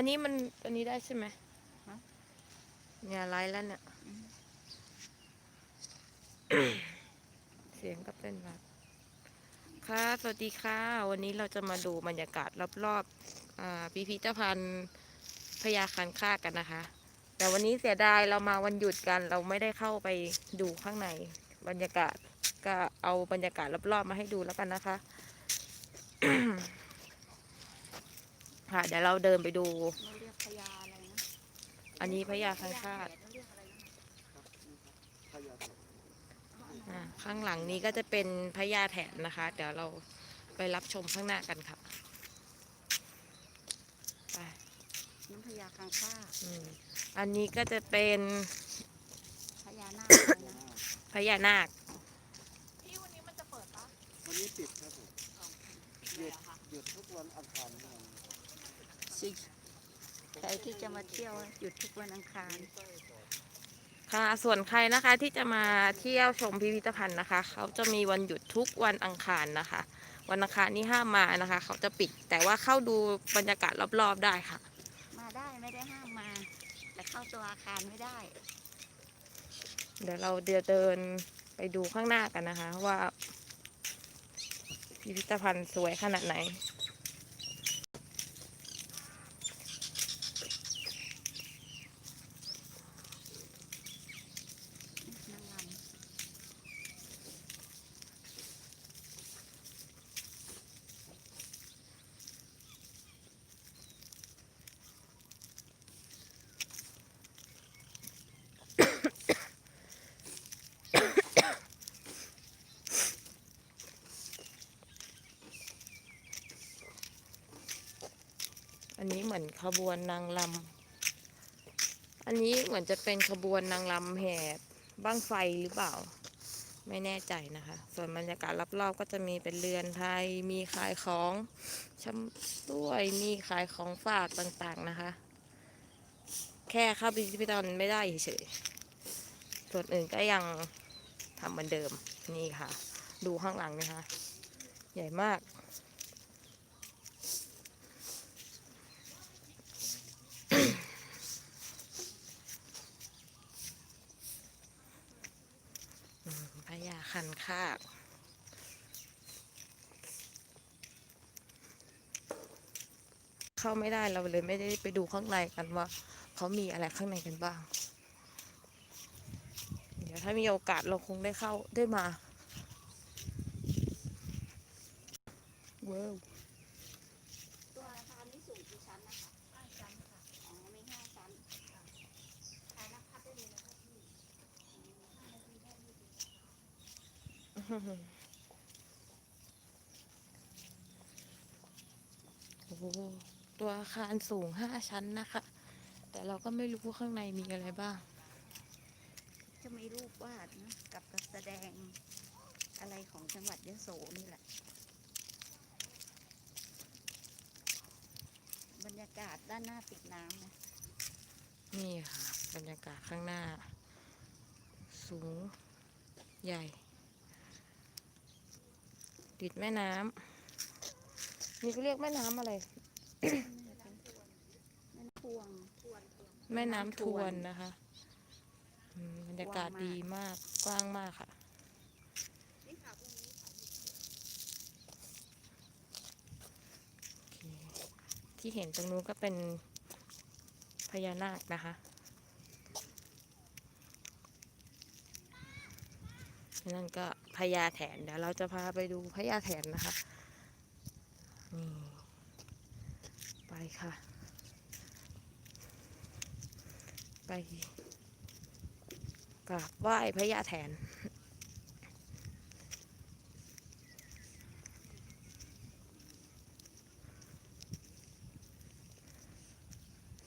นนี้มันอันนี้ได้ใช่ไหมฮะ เนี่ยไลฟ์แล้วเนี่ย เสียงก็เป็นแบบค่ะ สวัสดีค่ะ วันนี้เราจะมาดูบรรยากาศรอบๆอ่าพิพิธภัณฑ์พญาคันคากกันนะคะ แต่วันนี้เสียดายเรามาวันหยุดกัน เราไม่ได้เข้าไปดูข้างในบรรยากาศ ก็เอาบรรยากาศรอบๆมาให้ดูแล้วกันนะคะ ค่ะ เดี๋ยวเราเดินไปดู เราเรียกพญาอะไรนะอันนี้พญาคันคากเราเรียกอะไรนะอ่าข้างหลังนี้ก็จะเป็นพญาแถนนะคะ เดี๋ยวเราไปรับชมข้างหน้ากันค่ะไปน้ำพญาคังคากอืมอันนี้ก็จะเป็นพญานาคอะไรนะพญานาควันนี้ปิดครับผมหยุดหยุดทุกวันอังคารครับ สิใครที่จะมาเที่ยวหยุดทุกวันอังคาร ค่ะ ส่วนใครนะคะที่จะมาเที่ยวชมพิพิธภัณฑ์นะคะ เขาจะมีวันหยุดทุกวันอังคารนะคะ วันอังคารนี้ห้ามมานะคะ เขาจะปิดแต่ว่าเข้าดูบรรยากาศรอบๆได้ค่ะ มาได้ไม่ได้ห้ามมา แต่เข้าตัวอาคารไม่ได้ เดี๋ยวเราเดินเดินไปดูข้างหน้ากันนะคะ ว่าพิพิธภัณฑ์สวยขนาดไหนนางรำ อันนี้เหมือนขบวนนางลำอันนี้เหมือนจะเป็นขบวนนางลำแห่บ้างไฟหรือเปล่า ไม่แน่ใจนะคะ ส่วนบรรยากาศรอบๆก็จะมีเป็นเรือนไทย มีขายของชำด้วยมีขายของฝากต่างๆนะคะ แค่เข้าไปพิพิธภัณฑ์ไม่ได้เฉยๆส่วนอื่นก็ยังทำเหมือนเดิมนี่ค่ะ ดูข้างหลังนะคะ ใหญ่มาก พญา คันคากเข้าไม่ได้เราเลยไม่ได้ไปดูข้างในกันว่าเขามีอะไรข้างในกันบ้าง เดี๋ยวถ้ามีโอกาสเราคงได้เข้าได้มาว้าวตัวอาคารนี้สูงกี่ชั้นนะคะห้าชั้นค่ะ อ๋อ มีห้าชั้นใครนับพัดได้เลยนะคะพี่ โอ้โหตัวอาคารสูงห้าชั้นนะคะ แต่เราก็ไม่รู้ว่าข้างในมีอะไรบ้าง จะมีรูปวาดนะกับการแสดงอะไรของจังหวัดยะโสนี่แหละ บรรยากาศด้านหน้าติดน้ำนะนี่ค่ะ บรรยากาศข้างหน้า สูงใหญ่ ติดแม่น้ำนี่ก็เรียกแม่น้ำอะไรนั่นพวง แม่น้ำน้ำททววนนนะคะอืมบรรยากาศกว้างมากดีมากกว้างมากค่ะโอเคที่เห็นตรงนู้นก็เป็นพญานาคนะคะ นั่นก็พญาแถนเดี๋ยวเราจะพาไปดูพญาแถนนะคะนี่ไปค่ะ ไปกราบไหว้พญาแถน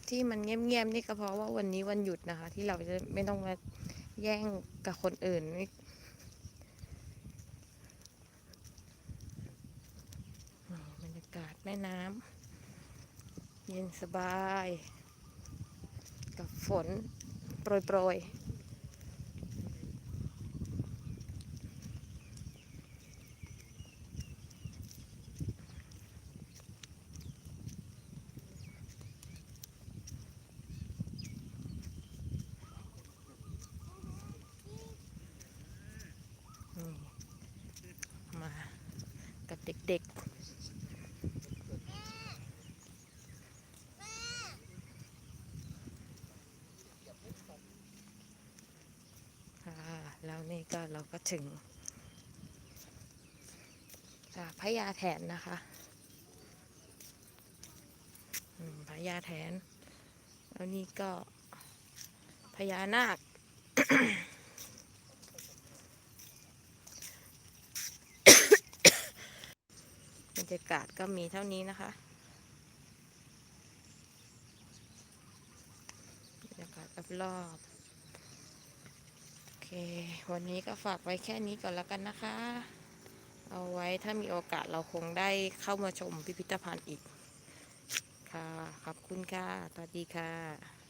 ที่มันเงียบๆนี่ก็เพราะว่าวันนี้วันหยุดนะคะ ที่เราจะไม่ต้องมาแย่งกับคนอื่นนี่ากาศแม่น้ำเย็นสบาย กับฝนโปรยโปรยมากับเด็กๆ เราก็ถึงอ่าพญาแถนนะคะอืมพญาแถนแล้วนี่ก็พญานาคบรรยากาศก็มีเท่านี้นะคะบรรยากาศรอบๆ เค วันนี้ก็ฝากไว้แค่นี้ก่อนแล้วกันนะคะ เอาไว้ถ้ามีโอกาสเราคงได้เข้ามาชมพิพิธภัณฑ์อีก ค่ะ ขอบคุณค่ะ สวัสดีค่ะ